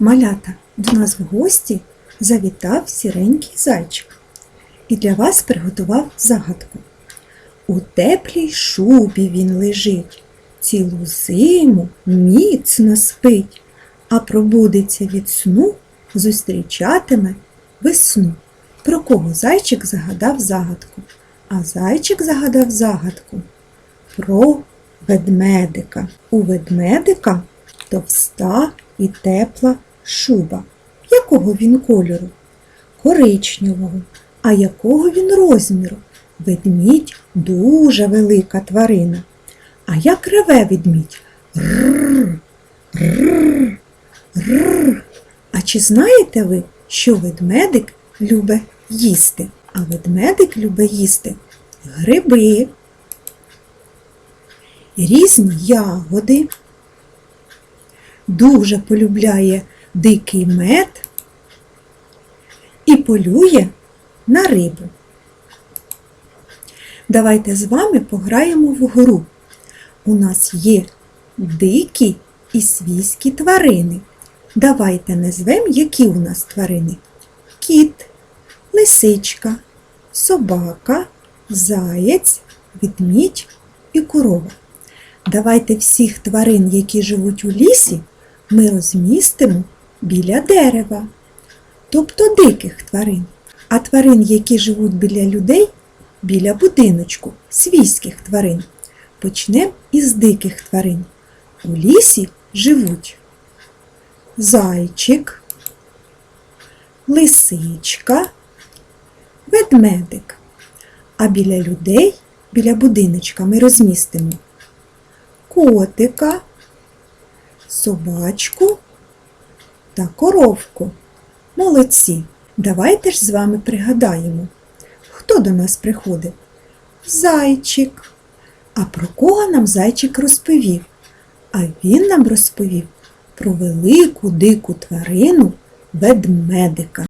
Малята, до нас в гості завітав сіренький зайчик і для вас приготував загадку. У теплій шубі він лежить, цілу зиму міцно спить, а пробудеться від сну, зустрічатиме весну. Про кого зайчик загадав загадку? А зайчик загадав загадку про ведмедика. У ведмедика товста і тепла шуба. Якого він кольору? Коричневого. А якого він розміру? Ведмідь дуже велика тварина. А як реве ведмідь? Рррр, рррр, рррр. А чи знаєте ви, що ведмедик любить їсти? А ведмедик любить їсти гриби, різні ягоди, дуже полюбляє дикий мед і полює на рибу. Давайте з вами пограємо в гру. У нас є дикі і свійські тварини. Давайте назвемо, які у нас тварини. Кіт, лисичка, собака, заєць, ведмідь і корова. Давайте всіх тварин, які живуть у лісі, ми розмістимо біля дерева, тобто диких тварин, а тварин, які живуть біля людей, біля будиночку, свійських тварин. Почнемо із диких тварин. У лісі живуть зайчик, лисичка, ведмедик. А біля людей, біля будиночка ми розмістимо котика, собачку та коровку. Молодці! Давайте ж з вами пригадаємо, хто до нас приходив? Зайчик. А про кого нам зайчик розповів? А він нам розповів про велику дику тварину ведмедика.